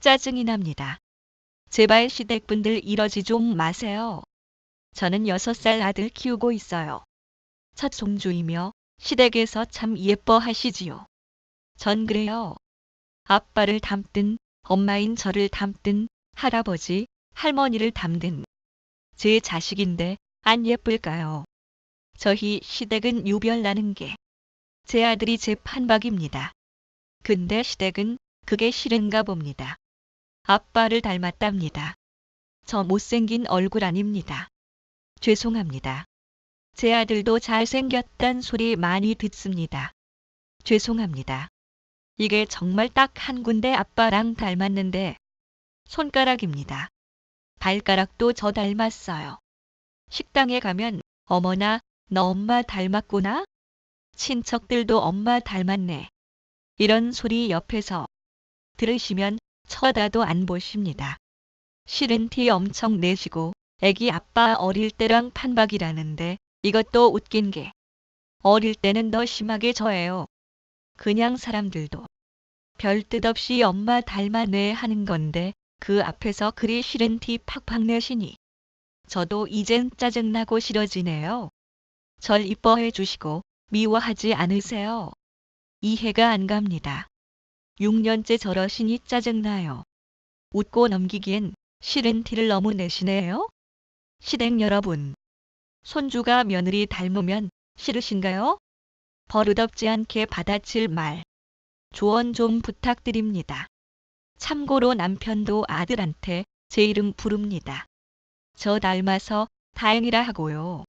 짜증이 납니다. 제발 시댁분들 이러지 좀 마세요. 저는 6살 아들 키우고 있어요. 첫 손주이며 시댁에서 참 예뻐하시지요. 전 그래요. 아빠를 닮든 엄마인 저를 닮든 할아버지, 할머니를 닮든 제 자식인데 안 예쁠까요? 저희 시댁은 유별나는 게 제 아들이 제 판박입니다. 근데 시댁은 그게 싫은가 봅니다. 아빠를 닮았답니다. 저 못생긴 얼굴 아닙니다. 죄송합니다. 제 아들도 잘생겼단 소리 많이 듣습니다. 죄송합니다. 이게 정말 딱 한 군데 아빠랑 닮았는데 손가락입니다. 발가락도 저 닮았어요. 식당에 가면 어머나 너 엄마 닮았구나? 친척들도 엄마 닮았네. 이런 소리 옆에서 들으시면 쳐다도 안 보십니다. 싫은 티 엄청 내시고 애기 아빠 어릴 때랑 판박이라는데 이것도 웃긴 게 어릴 때는 더 심하게 저예요. 그냥 사람들도 별 뜻 없이 엄마 닮았네 하는 건데 그 앞에서 그리 싫은 티 팍팍 내시니 저도 이젠 짜증나고 싫어지네요. 절 이뻐해 주시고 미워하지 않으세요. 이해가 안 갑니다. 6년째 저러시니 짜증나요. 웃고 넘기기엔 싫은 티를 너무 내시네요. 시댁 여러분, 손주가 며느리 닮으면 싫으신가요? 버릇없지 않게 받아칠 말. 조언 좀 부탁드립니다. 참고로 남편도 아들한테 제 이름 부릅니다. 저 닮아서 다행이라 하고요.